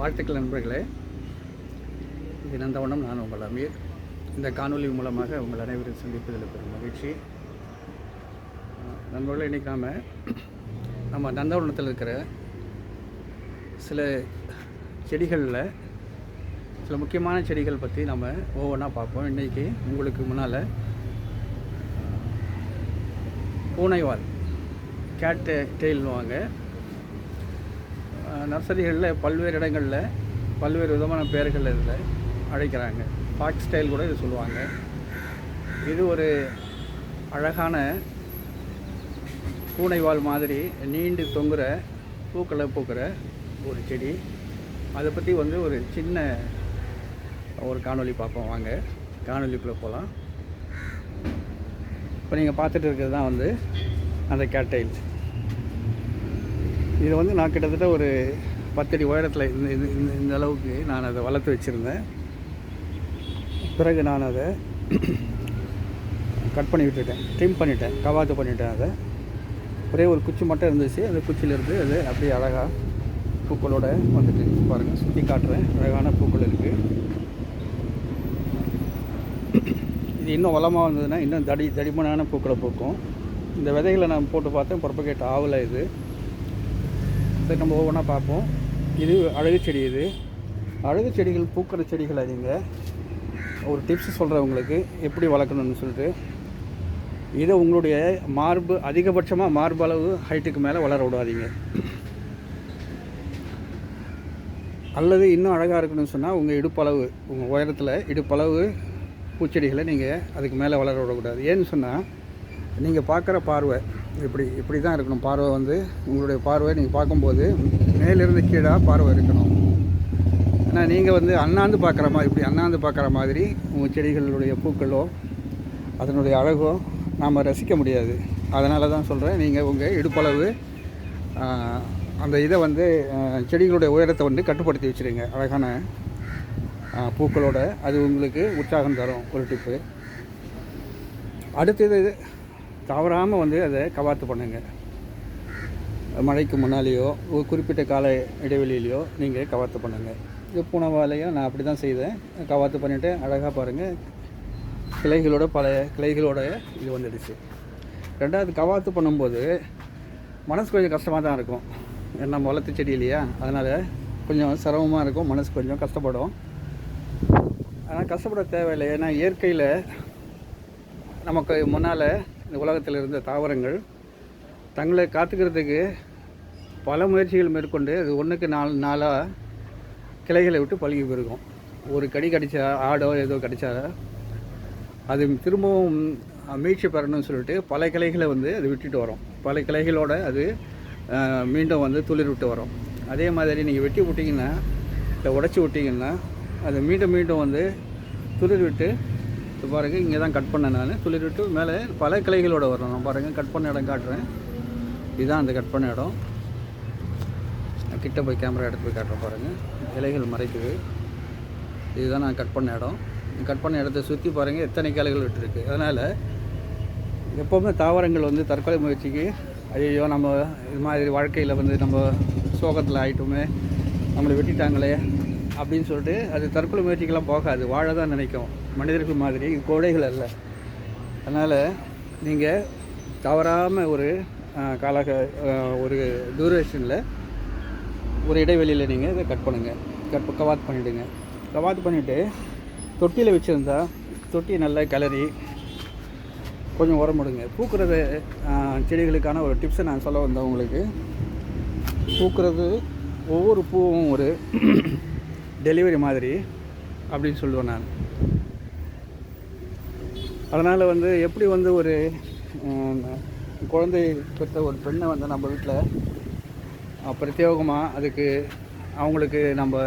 வாழ்த்துக்கள் நண்பர்களே. இது நந்தவனம் நான் உங்கள் அமீர். இந்த காணொலி மூலமாக உங்கள் அனைவரும் சந்திப்பதில் பெரும் மகிழ்ச்சி. நண்பர்களை நண்பர்களே நம்ம நந்தவனத்தில் இருக்கிற சில செடிகளில் சில முக்கியமான செடிகள் பற்றி நம்ம ஒவ்வொன்றா பார்ப்போம். இன்றைக்கி உங்களுக்கு முன்னால் பூனைவால் கேட் டெயில்னுவாங்க நர்சரிகளில் பல்வேறு இடங்களில் பல்வேறு விதமான பெயர்கள் இதில் அழைக்கிறாங்க. பாக் ஸ்டைல் கூட இது சொல்லுவாங்க. இது ஒரு அழகான பூனைவால் மாதிரி நீண்டு தொங்குற பூக்களை பூக்கிற ஒரு செடி. அதை பற்றி வந்து ஒரு சின்ன ஒரு காணொளி பார்ப்போம். வாங்க காணொலிக்குள்ளே போகலாம் இப்போ நீங்கள் பார்த்துட்டு இருக்கிறது தான் வந்து அந்த கேட்டைல்ஸ் இது வந்து நான் கிட்டத்தட்ட ஒரு பத்தடி உயரத்தில் இந்த இது இந்த இந்த அளவுக்கு நான் அதை வளர்த்து வச்சுருந்தேன். பிறகு நான் அதை கட் பண்ணி விட்டுட்டேன். ட்ரிம் பண்ணிட்டேன். கவாத்து பண்ணிட்டேன் அதை. ஒரே ஒரு குச்சி மட்டும் இருந்துச்சு. அந்த குச்சியிலேருந்து அது அப்படியே அழகாக பூக்களோட வந்துட்டு பாருங்கள் சுற்றி காட்டுறேன். அழகான பூக்கள் இருக்குது இது இன்னும் வளமாக வந்ததுன்னா இன்னும் தடி தடிமனான பூக்களை பூக்கும். இந்த விதைகளை நான் போட்டு பார்த்தேன். ப்ரொபகேட் ஆகலை இது. சரி நம்ம ஒவ்வொன்றா பார்ப்போம். இது அழகு செடி இது. அழகு செடிகள் பூக்கிற செடிகள் அதிங்க ஒரு டிப்ஸ் சொல்கிறேன் உங்களுக்கு எப்படி வளர்க்கணும்னு சொல்லிட்டு. இதை உங்களுடைய மார்பு அதிகபட்சமாக மார்பு அளவு ஹைட்டுக்கு மேலே வளர விடாதீங்க. அல்லது இன்னும் அழகாக இருக்கணும்னு சொன்னால் உங்கள் இடுப்பளவு உங்கள் உயரத்தில் இடுப்பளவு பூச்செடிகளை நீங்கள் அதுக்கு மேலே வளர விடக்கூடாது. ஏன்னு சொன்னால் நீங்கள் பார்க்குற பார்வை இப்படி இப்படி தான் இருக்கணும். பார்வை வந்து உங்களுடைய பார்வை நீங்கள் பார்க்கும்போது மேலிருந்து கீழாக பார்வை இருக்கணும். ஆனால் நீங்கள் வந்து அண்ணாந்து பார்க்குற மாதிரி இப்படி அண்ணாந்து பார்க்குற மாதிரி உங்கள் செடிகளுடைய பூக்களோ அதனுடைய அழகோ நாம் ரசிக்க முடியாது. அதனால தான் சொல்கிறேன் நீங்கள் உங்கள் இடுப்பளவு அந்த இதை வந்து செடிகளுடைய உயரத்தை வந்து கட்டுப்படுத்தி வச்சுருங்க. அழகான பூக்களோட அது உங்களுக்கு உற்சாகம் தரும். ஒரு டிப்பு. அடுத்தது தவறாமல் வந்து அதை கவாத்து பண்ணுங்க. மழைக்கு முன்னாலேயோ ஒரு குறிப்பிட்ட கால இடைவெளியிலையோ நீங்கள் கவாத்து பண்ணுங்கள் இது பூனவாலையும் நான் அப்படி தான் செய்தேன் கவாத்து பண்ணிவிட்டு அழகாக பாருங்கள் கிளைகளோட பழைய கிளைகளோட இது வந்துடுச்சு. ரெண்டாவது கவாத்து பண்ணும்போது மனசு கொஞ்சம் கஷ்டமாக தான் இருக்கும். நம்ம வளர்த்து செடி இல்லையா? அதனால் கொஞ்சம் சிரமமாக இருக்கும். மனசு கொஞ்சம் கஷ்டப்படும். ஆனால் கஷ்டப்பட தேவையில்லை. ஏன்னா இயற்கையில் நமக்கு முன்னால் இந்த உலகத்தில் இருந்த தாவரங்கள் தங்களை காத்துக்கிறதுக்கு பல முயற்சிகள் மேற்கொண்டு அது ஒன்றுக்கு நாலு நாளாக கிளைகளை விட்டு பழகி போயிருக்கும். ஒரு கடி கடிச்சா ஆடோ ஏதோ கடிச்சா அது திரும்பவும் மீட்சி பெறணும்னு சொல்லிட்டு பல கிளைகளை வந்து அது விட்டுட்டு வரும். பல கிளைகளோடு அது மீண்டும் வந்து துளிர் விட்டு வரும். அதே மாதிரி நீங்கள் வெட்டி விட்டிங்கன்னா இல்லை உடச்சி விட்டிங்கன்னா அது மீண்டும் மீண்டும் வந்து துளிர் விட்டு இது பாருங்கள் இங்கே தான் கட் பண்ணேன் நான். சொல்லிவிட்டு விட்டு மேலே பல கிளைகளோடு வரணும். பாருங்கள் கட் பண்ண இடம் காட்டுறேன். இதுதான் அந்த கட் பண்ண இடம். நான் கிட்ட போய் கேமரா எடுத்து போய் காட்டுறேன் பாருங்கள் இலைகள் மறைக்குது. இதுதான் நான் கட் பண்ண இடம். கட் பண்ண இடத்த சுற்றி பாருங்கள் எத்தனை கிளைகள் விட்டுருக்கு. அதனால் எப்போவுமே தாவரங்கள் வந்து தற்கொலை முயற்சிக்கு ஐயோ நம்ம இது மாதிரி வாழ்க்கையில் வந்து நம்ம சோகத்தில் ஆகிட்டோமே நம்மளை வெட்டிட்டாங்களே அப்படின்னு சொல்லிட்டு அது தற்கொலை முயற்சிக்கெல்லாம் போகாது வாழ தான் நினைக்கும். மனிதர்கள் மாதிரி கோடைகள் அல்ல. அதனால் நீங்கள் தவறாமல் ஒரு அஹ், கால ஒரு டூரேஷனில் ஒரு இடைவெளியில் நீங்கள் இதை கட் பண்ணுங்கள் கட் கவாத் பண்ணிவிடுங்க கவாத் பண்ணிவிட்டு தொட்டியில் வச்சுருந்தா தொட்டி நல்லா கிளறி கொஞ்சம் உரம் விடுங்க பூக்கிறது செடிகளுக்கான ஒரு டிப்ஸை நான் சொல்ல வந்தேன் உங்களுக்கு. பூக்கிறது ஒவ்வொரு பூவும் ஒரு டெலிவரி மாதிரி அப்படின்னு சொல்லுவேன் நான். அதனால் வந்து எப்படி வந்து ஒரு குழந்தை பெற்ற ஒரு பெண்ணை வந்து நம்ம வீட்டில் பிரத்யேகமாக அதுக்கு அவங்களுக்கு நம்ம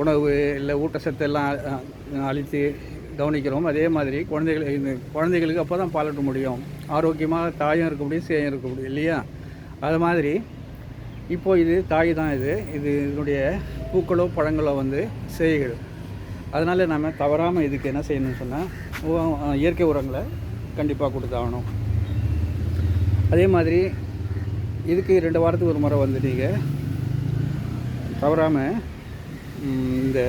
உணவு இல்லை ஊட்டச்சத்து எல்லாம் அழித்து கவனிக்கிறோம். அதே மாதிரி குழந்தைகள் இந்த குழந்தைகளுக்கு அப்போ தான் பாலட்ட முடியும். ஆரோக்கியமாக தாயும் இருக்க முடியும் சேயும் இருக்க முடியும் இல்லையா? அது மாதிரி இப்போது இது தாய் தான் இது. இது இதனுடைய பூக்களோ பழங்களோ வந்து செய்கிறது அதனால் நம்ம தவறாமல் இதுக்கு என்ன செய்யணும்னு சொன்னால் இயற்கை உரங்களை கண்டிப்பாக கொடுத்தாகணும். அதே மாதிரி இதுக்கு ரெண்டு வாரத்துக்கு ஒரு முறை வந்து நீங்கள் தவறாமல் இந்த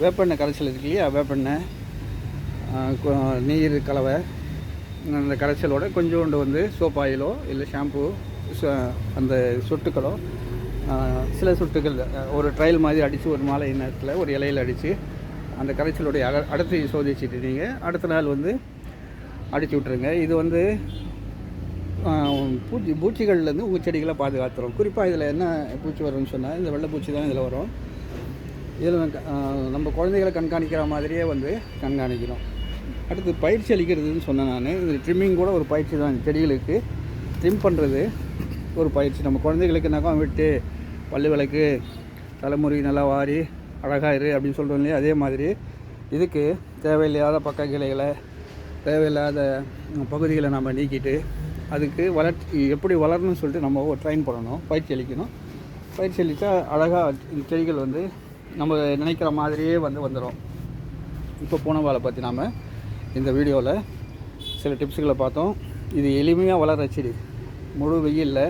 வேப்பெண்ணெய் கரைச்சல் இருக்கு இல்லையா வேப்பெண்ணெய் நீர் கலவை அந்த கரைச்சலோட கொஞ்சோண்டு வந்து சோப் ஆயிலோ இல்லை ஷாம்பு அந்த சொட்டுக்களோ சில சொட்டுகள் ஒரு ட்ரையல் மாதிரி அடித்து ஒரு மாலை நேரத்தில் ஒரு இலையில் அடித்து அந்த கரைச்சலுடைய அக அடர்த்தி சோதிச்சுட்டு நீங்கள் அடுத்த நாள் வந்து அடித்து விட்ருங்க இது வந்து பூச்சி பூச்சிகள்லேருந்து உங்கள் செடிகளை பாதுகாத்துரும். குறிப்பாக இதில் என்ன பூச்சி வரும்னு சொன்னால் இந்த வெள்ளை பூச்சி தான் இதில் வரும். இதில் நம்ம குழந்தைகளை கண்காணிக்கிற மாதிரியே வந்து கண்காணிக்கிறோம். அடுத்து பயிற்சி அளிக்கிறதுன்னு சொன்னேன் நான். இது ட்ரிம்மிங் கூட ஒரு பயிற்சி தான் செடிகளுக்கு. ட்ரிம் பண்ணுறது ஒரு பயிற்சி. நம்ம குழந்தைகளுக்கு நகம் விட்டு பல்லு விளக்கு தலைமுறை நல்லா வாரி அழகாயிரு இரு அப்படின்னு சொல்கிறோம் இல்லையா? அதே மாதிரி இதுக்கு தேவையில்லாத பக்க கிளைகளை தேவையில்லாத பகுதிகளை நம்ம நீக்கிட்டு அதுக்கு வளர்ச்சி எப்படி வளரணும்னு சொல்லிட்டு நம்ம ட்ரைன் பண்ணணும் பயிற்சி அளிக்கணும். பயிற்சி அளித்தா அழகாக செடிகள் வந்து நம்ம நினைக்கிற மாதிரியே வந்து வந்துடும் இப்போ பூனவாலை பற்றி நாம் இந்த வீடியோவில் சில டிப்ஸுகளை பார்த்தோம். இது எளிமையாக வளர்கிற செடி முழு வெயிலில்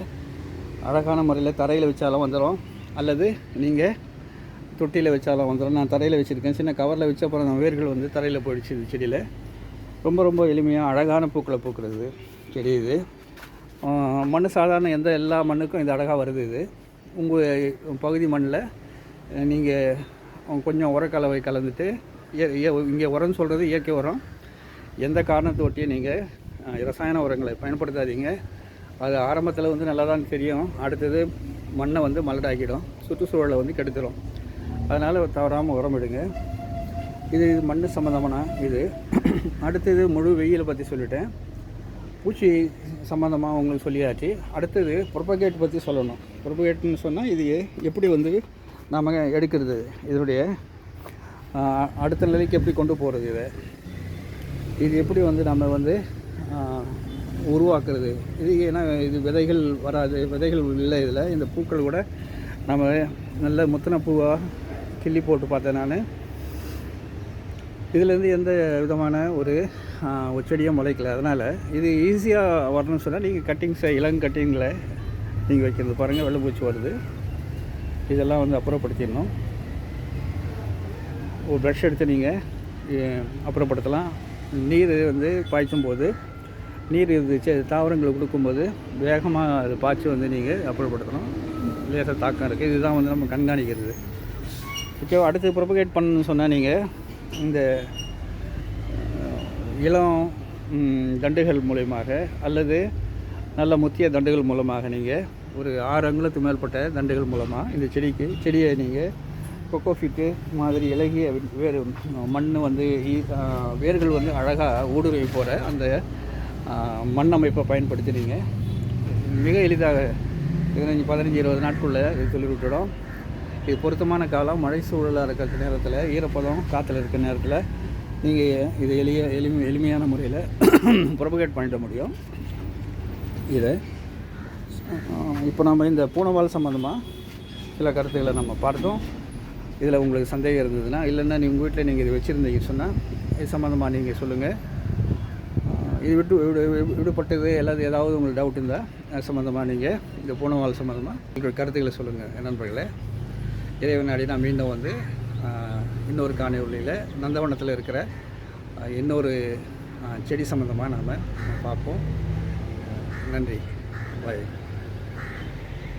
அழகான முறையில் தரையில் வச்சாலும் வந்துடும் அல்லது நீங்கள் தொட்டியில் வச்சாலும் வந்துடும் நான் தரையில் வச்சுருக்கேன். சின்ன கவரில் வச்ச அப்புறம் வேர்கள் வந்து தரையில் போயிடுச்சு இந்த செடியில். ரொம்ப ரொம்ப எளிமையாக அழகான பூக்களை பூக்கிறது செடி இது. மண் சாதாரண எந்த எல்லா மண்ணுக்கும் இது அழகாக வருது இது. உங்கள் பகுதி மண்ணில் நீங்கள் கொஞ்சம் உரக்கலவை கலந்துட்டு இங்கே உரம்னு சொல்கிறது இயற்கை உரம். எந்த காரணத்தை ஒட்டியும் நீங்கள் ரசாயன உரங்களை பயன்படுத்தாதீங்க. அது ஆரம்பத்தில் வந்து நல்லா தான் தெரியும். அடுத்தது மண்ணை வந்து மலடாக்கிடும் சுற்றுச்சூழலை வந்து கெடுத்துடும் அதனால் தவறாமல் உரம் விடுங்க இது இது மண் சம்மந்தமான இது. அடுத்தது முழு வெயிலை பற்றி சொல்லிட்டேன். பூச்சி சம்மந்தமாக உங்களுக்கு சொல்லியாச்சு. அடுத்தது ப்ரொபகேட் பற்றி சொல்லணும். ப்ரொபகேட்னு சொன்னால் இது எப்படி வந்து நாம் எடுக்கிறது? இதனுடைய அடுத்த நிலைக்கு எப்படி கொண்டு போகிறது இதை? இது எப்படி வந்து நம்ம வந்து உருவாக்குறது. இது ஏன்னா இது விதைகள் வராது விதைகள் இல்லை இதில். இந்த பூக்கள் கூட நம்ம நல்ல முத்தின பூவாக கிள்ளி போட்டு பார்த்தேன் நான். இதுலேருந்து எந்த விதமான ஒரு ஆ, முளைக்கல. அதனால் இது ஈஸியாக வரணும்னு சொன்னால் நீங்கள் கட்டிங்ஸை இளங் கட்டிங்கில் நீங்கள் வைக்கிறது பாருங்கள் வெள்ளைப்பூச்சி வருது. இதெல்லாம் வந்து அப்புறப்படுத்திடணும். ஒரு ப்ரஷ் எடுத்து நீங்கள் அப்புறப்படுத்தலாம். நீர் வந்து பாய்ச்சும் போது நீர் இருந்துச்சு செ- தாவரங்களுக்கு கொடுக்கும்போது வேகமாக அது பாய்ச்சி வந்து நீங்கள் அப்புறப்படுத்தணும். லேசாக தாக்கம் இருக்குது இதுதான் வந்து நம்ம கண்காணிக்கிறது. ஓகே அடுத்து ப்ரொபகேட் பண்ணணும்னு சொன்னால் நீங்கள் இந்த இளம் தண்டுகள் மூலயமாக அல்லது நல்ல முத்திய தண்டுகள் மூலமாக நீங்கள் ஒரு ஆறு அங்குலத்துக்கு மேற்பட்ட தண்டுகள் மூலமாக இந்த செடிக்கு செடியை நீங்கள் கொக்கோஃபிட்டு மாதிரி இலகிய வேறு மண் வந்து வேர்கள் வந்து அழகாக ஊடுருவி போகிற அந்த மண் அமைப்பை பயன்படுத்தினீங்க. மிக எளிதாக பதினஞ்சு பதினஞ்சு இருபது நாட்குள்ளே இது சொல்லி விட்டுடும் இது பொருத்தமான காலம். மழை சூழலாக இருக்கிற நேரத்தில் ஈரப்பதம் காற்றுல இருக்கிற நேரத்தில் நீங்கள் இது எளிய எளிமை எளிமையான முறையில் ப்ரொபகேட் பண்ணிட முடியும். இதை இப்போ நம்ம இந்த பூனவால் சம்மந்தமாக சில கருத்துக்களை நம்ம பார்த்தோம். இதில் உங்களுக்கு சந்தேகம் இருந்ததுன்னா இல்லைன்னா நீங்கள் உங்கள் வீட்டில் நீங்கள் இது வச்சுருந்தீங்க சொன்னால் இது சம்மந்தமாக நீங்கள் சொல்லுங்கள் இது விட்டு விடு விடுபட்டது எல்லாது ஏதாவது உங்களுக்கு டவுட் இருந்தால் அது சம்மந்தமாக நீங்கள் இந்த பூனவால் சம்மந்தமாக உங்களுடைய கருத்துக்களை சொல்லுங்கள் நண்பர்களே இறைவனாடி நான் மீண்டும் வந்து இன்னொரு இன்னொரு காணொலியில் நந்தவனத்தில் இருக்கிற இன்னொரு செடி சம்மந்தமாக நாம் பார்ப்போம். நன்றி. பாய்